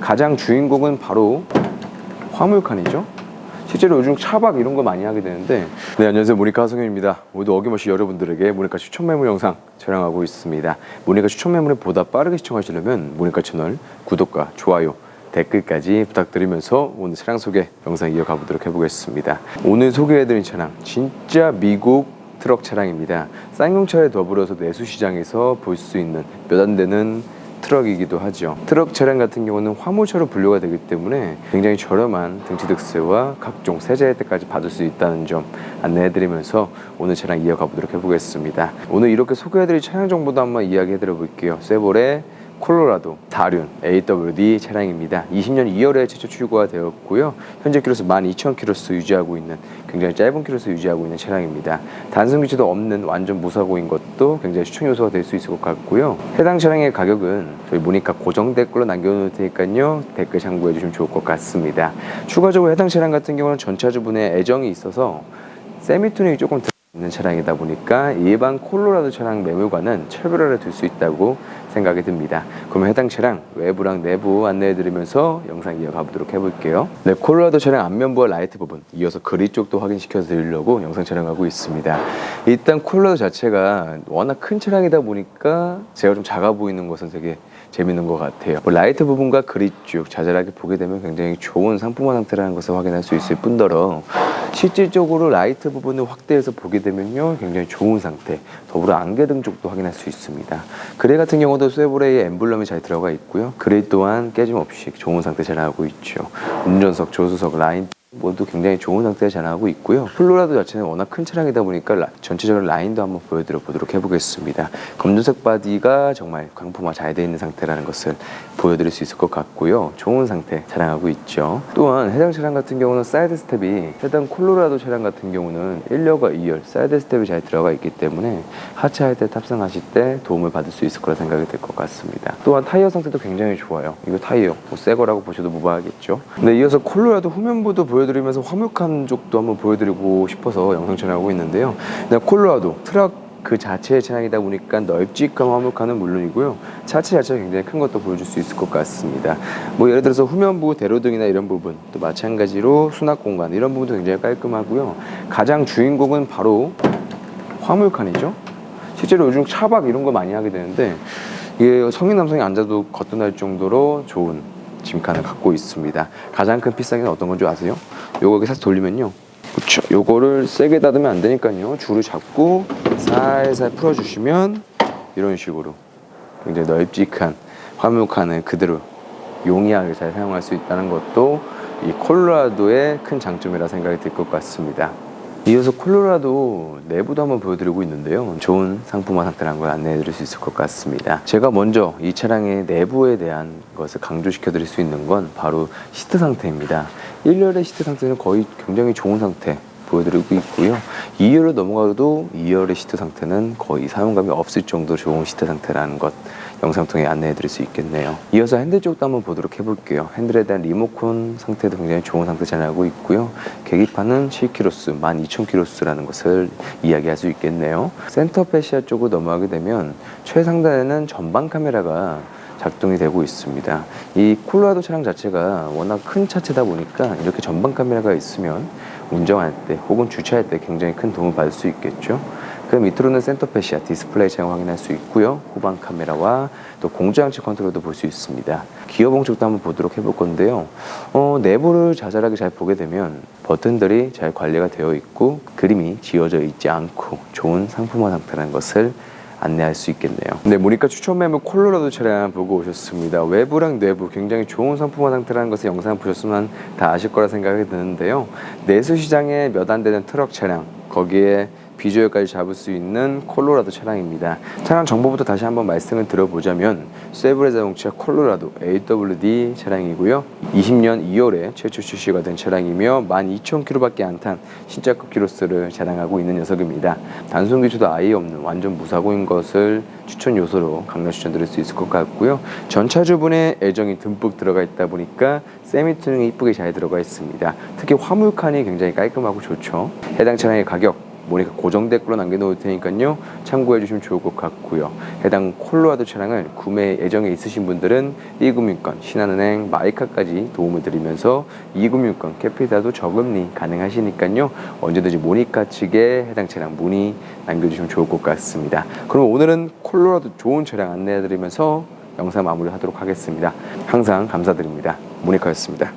가장 주인공은 바로 화물칸이죠. 실제로 요즘 차박 이런 거 많이 하게 되는데. 네 안녕하세요. 모니카 하성현입니다. 모두 어김없이 여러분들에게 모니카 추천 매물 영상 촬영하고 있습니다. 모니카 추천 매물을 보다 빠르게 시청하시려면 모니카 채널 구독과 좋아요 댓글까지 부탁드리면서 오늘 차량 소개 영상 이어가 보도록 해보겠습니다. 오늘 소개해드린 차량 진짜 미국 트럭 차량입니다. 쌍용차에 더불어서 내수시장에서 볼 수 있는 몇 안 되는 트럭이기도 하죠. 트럭 차량 같은 경우는 화물차로 분류가 되기 때문에 굉장히 저렴한 등치득세와 각종 세제 혜택까지 받을 수 있다는 점 안내해드리면서 오늘 차량 이어가 보도록 해보겠습니다. 오늘 이렇게 소개해드릴 차량 정보도 한번 이야기해드려 볼게요. 세볼의 콜로라도 다륜 AWD 차량입니다. 20년 2월에 최초 출고가 되었고요. 현재 키로수 12,000km 유지하고 있는 굉장히 짧은 키로수 유지하고 있는 차량입니다. 단순 교체도 없는 완전 무사고인 것도 굉장히 추천 요소가 될 수 있을 것 같고요. 해당 차량의 가격은 저희 모니카 고정 댓글로 남겨놓을 테니까요. 댓글 참고해 주시면 좋을 것 같습니다. 추가적으로 해당 차량 같은 경우는 전차주분에 애정이 있어서 세미투닝이 조금 있는 차량이다 보니까 일반 콜로라도 차량 매물과는 차별화를 둘 수 있다고 생각이 듭니다. 그러면 해당 차량 외부랑 내부 안내해드리면서 영상 이어가 보도록 해볼게요. 네, 콜로라도 차량 앞면부와 라이트 부분 이어서 그리 쪽도 확인시켜 드리려고 영상 촬영하고 있습니다. 일단 콜로라도 자체가 워낙 큰 차량이다 보니까 제가 좀 작아 보이는 것은 되게 재밌는 것 같아요. 뭐 라이트 부분과 그리 쪽 자잘하게 보게 되면 굉장히 좋은 상품화 상태라는 것을 확인할 수 있을 뿐더러 실질적으로 라이트 부분을 확대해서 보게 되면요 굉장히 좋은 상태 더불어 안개 등 쪽도 확인할 수 있습니다. 그레 같은 경우도 쇠브레의 엠블럼이 잘 들어가 있고요. 그레 또한 깨짐 없이 좋은 상태 자랑하고 있죠. 운전석 조수석 라인 모두 굉장히 좋은 상태에 자랑하고 있고요. 플로라도 자체는 워낙 큰 차량이다 보니까 라- 전체적인 라인도 한번 보여드려 보도록 해보겠습니다. 검정색 바디가 정말 광품화 잘돼 있는 상태라는 것을 보여드릴 수 있을 것 같고요. 좋은 상태 자랑하고 있죠. 또한 해당 차량 같은 경우는 사이드 스텝이 해당 콜로라도 차량 같은 경우는 1열과 2열 사이드 스텝이 잘 들어가 있기 때문에 하차할 때 탑승하실 때 도움을 받을 수 있을 거라 생각이 될 것 같습니다. 또한 타이어 상태도 굉장히 좋아요. 이거 타이어 뭐 새 거라고 보셔도 무방하겠죠. 근데 이어서 콜로라도 후면부도 보여 드리면서 화물칸 쪽도 한번 보여드리고 싶어서 영상 촬영하고 있는데요. 네, 콜로라도 트럭 그 자체의 차량이다 보니까 넓직한 화물칸은 물론이고요. 차체 자체가 굉장히 큰 것도 보여줄 수 있을 것 같습니다. 뭐 예를 들어서 후면부 대로등이나 이런 부분 또 마찬가지로 수납 공간 이런 부분도 굉장히 깔끔하고요. 가장 주인공은 바로 화물칸이죠. 실제로 요즘 차박 이런 거 많이 하게 되는데 이게 성인 남성이 앉아도 거뜬할 정도로 좋은 짐칸을 갖고 있습니다. 가장 큰 필살기는 어떤 건지 아세요? 요거 이렇게 살짝 돌리면요. 그렇죠. 요거를 세게 닫으면 안 되니까요. 줄을 잡고 살살 풀어주시면 이런 식으로 굉장히 넓직한 화물칸을 그대로 용이하게 잘 사용할 수 있다는 것도 이 콜로라도의 큰 장점이라 생각이 들 것 같습니다. 이어서 콜로라도 내부도 한번 보여드리고 있는데요. 좋은 상품화 상태라는 걸 안내해 드릴 수 있을 것 같습니다. 제가 먼저 이 차량의 내부에 대한 것을 강조시켜 드릴 수 있는 건 바로 시트 상태입니다. 1열의 시트 상태는 거의 굉장히 좋은 상태 보여드리고 있고요. 2열로 넘어가도 2열의 시트 상태는 거의 사용감이 없을 정도 좋은 시트 상태라는 것 영상 통해 안내해 드릴 수 있겠네요. 이어서 핸들 쪽도 한번 보도록 해볼게요. 핸들에 대한 리모컨 상태도 굉장히 좋은 상태 자랑하고 있고요. 계기판은 7km, 12,000km라는 것을 이야기할 수 있겠네요. 센터 패시아 쪽으로 넘어가게 되면 최상단에는 전방 카메라가 작동이 되고 있습니다. 이 콜로라도 차량 자체가 워낙 큰 차체다 보니까 이렇게 전방 카메라가 있으면 운전할 때 혹은 주차할 때 굉장히 큰 도움을 받을 수 있겠죠. 그 밑으로는 센터 패시아 디스플레이 차량 확인할 수 있고요. 후방 카메라와 또 공조장치 컨트롤도 볼 수 있습니다. 기어봉 쪽도 한번 보도록 해볼 건데요. 어, 내부를 자잘하게 잘 보게 되면 버튼들이 잘 관리가 되어 있고 그림이 지워져 있지 않고 좋은 상품화 상태라는 것을 안내할 수 있겠네요. 네, 모니카 추천 매물 콜로라도 차량 보고 오셨습니다. 외부랑 내부 굉장히 좋은 상품화 상태라는 것을 영상 보셨으면 다 아실 거라 생각이 드는데요. 내수 시장에 몇 안 되는 트럭 차량 거기에 비주얼까지 잡을 수 있는 콜로라도 차량입니다. 차량 정보부터 다시 한번 말씀을 드려보자면 세브레 자동차 콜로라도 AWD 차량이고요. 20년 2월에 최초 출시가 된 차량이며 12,000km밖에 안 탄 신차급 키로수를 자랑하고 있는 녀석입니다. 단순 기초도 아예 없는 완전 무사고인 것을 추천 요소로 강력 추천드릴 수 있을 것 같고요. 전차주분의 애정이 듬뿍 들어가 있다 보니까 세미 튜닝이 이쁘게 잘 들어가 있습니다. 특히 화물칸이 굉장히 깔끔하고 좋죠. 해당 차량의 가격 모니카 고정 댓글로 남겨놓을 테니까요. 참고해 주시면 좋을 것 같고요. 해당 콜로라도 차량을 구매 예정에 있으신 분들은 1금융권, 신한은행, 마이카까지 도움을 드리면서 2금융권, 캐피탈도 저금리 가능하시니까요. 언제든지 모니카 측에 해당 차량 문의 남겨주시면 좋을 것 같습니다. 그럼 오늘은 콜로라도 좋은 차량 안내해 드리면서 영상 마무리하도록 하겠습니다. 항상 감사드립니다. 모니카였습니다.